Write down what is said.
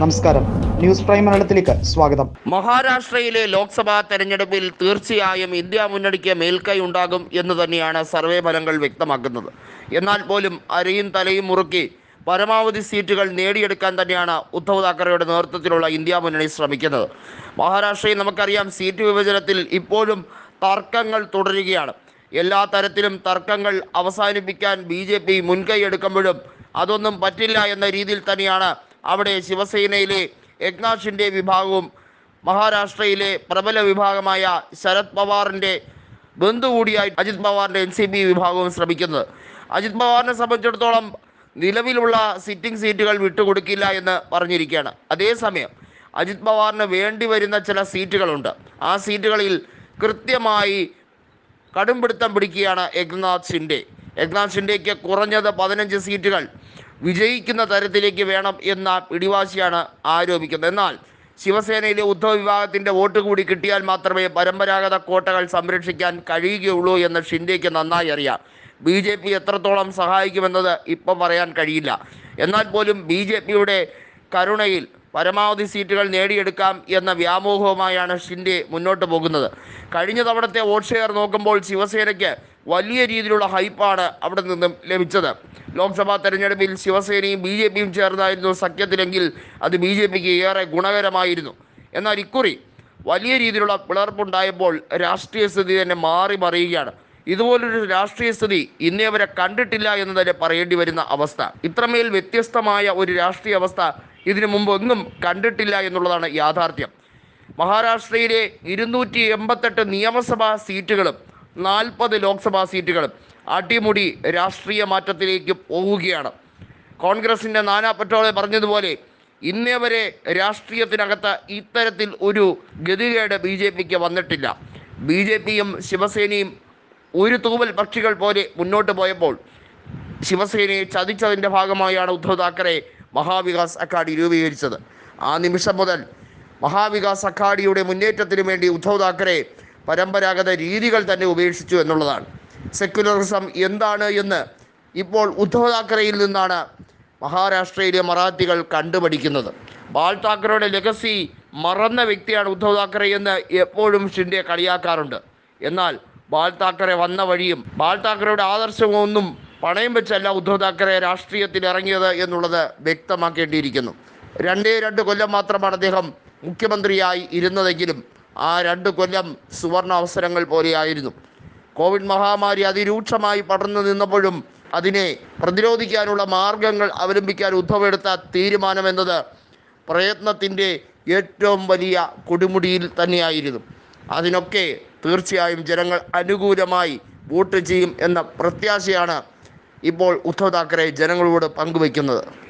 നമസ്കാരം. News prime മലയാളത്തിലേക്ക് സ്വാഗതം. മഹാരാഷ്ട്രയിലെ ലോക്സഭാ തെരഞ്ഞെടുപ്പിൽ തീർച്ചയായും ഇന്ത്യ മുന്നണിക്ക് മേൽക്കൈ ഉണ്ടാകും എന്ന് തന്നെയാണ് സർവേ ഫലങ്ങൾ വ്യക്തമാക്കുന്നത്. എന്നാൽ പോലും അരയും തലയും മുറുക്കി പരമാവധി സീറ്റുകൾ നേടിയെടുക്കാൻ തന്നെയാണ് ഉദ്ധവ് താക്കറെയുടെ നേതൃത്വത്തിലുള്ള ഇന്ത്യ മുന്നണി ശ്രമിക്കുന്നത്. മഹാരാഷ്ട്രയിൽ നമുക്കറിയാം സീറ്റ് വിഭജനത്തിൽ ഇപ്പോഴും തർക്കങ്ങൾ തുടരുകയാണ്. എല്ലാ തരത്തിലും തർക്കങ്ങൾ അവസാനിപ്പിക്കാൻ ബി ജെ പി മുൻകൈ എടുക്കുമ്പോഴും അതൊന്നും പറ്റില്ല എന്ന രീതിയിൽ തന്നെയാണ് അവിടെ ശിവസേനയിലെ യജ്ഞാഷിന്റെ വിഭാഗവും മഹാരാഷ്ട്രയിലെ പ്രബല വിഭാഗമായ ശരത് പവാറിന്റെ ബന്ധു കൂടിയായി അജിത് പവാറിന്റെ എൻ സി പി വിഭാഗവും ശ്രമിക്കുന്നത് അജിത് പവാറിനെ സംബന്ധിച്ചിടത്തോളം നിലവിലുള്ള സിറ്റിംഗ് സീറ്റുകൾ വിട്ടുകൊടുക്കില്ല എന്ന് പറഞ്ഞിരിക്കുകയാണ്. അതേസമയം അജിത് പവാറിന് വേണ്ടി വരുന്ന ചില സീറ്റുകളുണ്ട്. ആ സീറ്റുകളിൽ കൃത്യമായി കടുംപിടുത്തം പിടിക്കുകയാണ് യജ്ഞനാഥ് ഷിൻഡെ. യജ്ഞനാഥ് ഷിൻഡെക്ക് കുറഞ്ഞത് പതിനഞ്ച് സീറ്റുകൾ വിജയിക്കുന്ന തരത്തിലേക്ക് വേണം എന്ന പിടിവാശിയാണ് ആരോപിക്കുന്നത്. എന്നാൽ ശിവസേനയിലെ ഉദ്ധവ് വിഭാഗത്തിന്റെ വോട്ട് കൂടി കിട്ടിയാൽ മാത്രമേ പരമ്പരാഗത കോട്ടകൾ സംരക്ഷിക്കാൻ കഴിയുകയുള്ളൂ എന്ന് ഷിൻഡേക്ക് നന്നായി അറിയാം. ബി ജെ പി എത്രത്തോളം സഹായിക്കുമെന്നത് ഇപ്പം പറയാൻ കഴിയില്ല. എന്നാൽ പോലും ബി ജെ പിയുടെ കരുണയിൽ പരമാവധി സീറ്റുകൾ നേടിയെടുക്കാം എന്ന വ്യാമോഹവുമായാണ് ഷിൻഡെ മുന്നോട്ട് പോകുന്നത്. കഴിഞ്ഞ തവണത്തെ വോട്ട് ഷെയർ നോക്കുമ്പോൾ ശിവസേനയ്ക്ക് വലിയ രീതിയിലുള്ള ഹൈപ്പാണ് അവിടെ നിന്നും ലഭിച്ചത്. ലോക്സഭാ തെരഞ്ഞെടുപ്പിൽ ശിവസേനയും ബി ജെ പിയും ചേർന്നായിരുന്നു സഖ്യത്തിലെങ്കിൽ അത് ബി ജെ പിക്ക് ഏറെ ഗുണകരമായിരുന്നു. എന്നാൽ ഇക്കുറി വലിയ രീതിയിലുള്ള പിളർപ്പുണ്ടായപ്പോൾ രാഷ്ട്രീയ സ്ഥിതി തന്നെ മാറി മറിയുകയാണ്. ഇതുപോലൊരു രാഷ്ട്രീയ സ്ഥിതി ഇന്നേ വരെ കണ്ടിട്ടില്ല എന്ന് തന്നെ പറയേണ്ടി വരുന്ന അവസ്ഥ. ഇത്രമേൽ വ്യത്യസ്തമായ ഒരു രാഷ്ട്രീയ അവസ്ഥ ഇതിനു മുമ്പ് ഒന്നും കണ്ടിട്ടില്ല എന്നുള്ളതാണ് യാഥാർത്ഥ്യം. മഹാരാഷ്ട്രയിലെ ഇരുന്നൂറ്റി എൺപത്തെട്ട് നിയമസഭാ സീറ്റുകളും നാൽപ്പത് ലോക്സഭാ സീറ്റുകൾ അടിമുടി രാഷ്ട്രീയ മാറ്റത്തിലേക്ക് പോവുകയാണ് കോൺഗ്രസിന്റെ നാനാ പട്ടോളെ പറഞ്ഞതുപോലെ ഇന്നേ വരെ രാഷ്ട്രീയത്തിനകത്ത് ഇത്തരത്തിൽ ഒരു ഗതികേട് ബി ജെ പിക്ക് വന്നിട്ടില്ല. ബി ജെ പിയും ശിവസേനയും ഒരു തൂവൽ പക്ഷികൾ പോലെ മുന്നോട്ട് പോയപ്പോൾ ശിവസേനയെ ചതിച്ചതിന്റെ ഭാഗമായാണ് ഉദ്ധവ് താക്കറെ മഹാവികാസ് അക്കാഡി രൂപീകരിച്ചത്. ആ നിമിഷം മുതൽ മഹാവികാസ് അക്കാഡിയുടെ മുന്നേറ്റത്തിന് വേണ്ടി ഉദ്ധവ് താക്കറെ പരമ്പരാഗത രീതികൾ തന്നെ ഉപേക്ഷിച്ചു എന്നുള്ളതാണ്. സെക്യുലറിസം എന്താണ് എന്ന് ഇപ്പോൾ ഉദ്ധവ് താക്കറയിൽ നിന്നാണ് മഹാരാഷ്ട്രയിലെ മറാത്തികൾ കണ്ടുപഠിക്കുന്നത്. ബാൽ താക്കറയുടെ ലെഗസി മറന്ന വ്യക്തിയാണ് ഉദ്ധവ് താക്കറെ എന്ന് എപ്പോഴും ഷിൻഡെ കളിയാക്കാറുണ്ട്. എന്നാൽ ബാൽ താക്കറെ വന്ന വഴിയും ബാൽ താക്കറയുടെ ആദർശവും ഒന്നും പണയം വെച്ചല്ല ഉദ്ധവ് താക്കറെ രാഷ്ട്രീയത്തിൽ ഇറങ്ങിയത് എന്നുള്ളത് വ്യക്തമാക്കേണ്ടിയിരിക്കുന്നു. രണ്ടേ രണ്ട് കൊല്ലം മാത്രമാണ് അദ്ദേഹം മുഖ്യമന്ത്രിയായി ഇരുന്നതെങ്കിലും ആ രണ്ട് കൊല്ലം സുവർണ അവസരങ്ങൾ പോലെയായിരുന്നു. കോവിഡ് മഹാമാരി അതിരൂക്ഷമായി പടർന്നു നിന്നപ്പോഴും അതിനെ പ്രതിരോധിക്കാനുള്ള മാർഗങ്ങൾ അവലംബിക്കാൻ ഉദ്ധവ് തീരുമാനം തീരുമാനമെന്നത് പ്രയത്നത്തിന്റെ ഏറ്റവും വലിയ കൊടുമുടിയിൽ തന്നെയായിരുന്നു. അതിനൊക്കെ തീർച്ചയായും ജനങ്ങൾ അനുകൂലമായി വോട്ട് ചെയ്യും എന്ന പ്രത്യാശയാണ് ഇപ്പോൾ ഉദ്ധവ് താക്കറെ ജനങ്ങളോട് പങ്കുവയ്ക്കുന്നത്.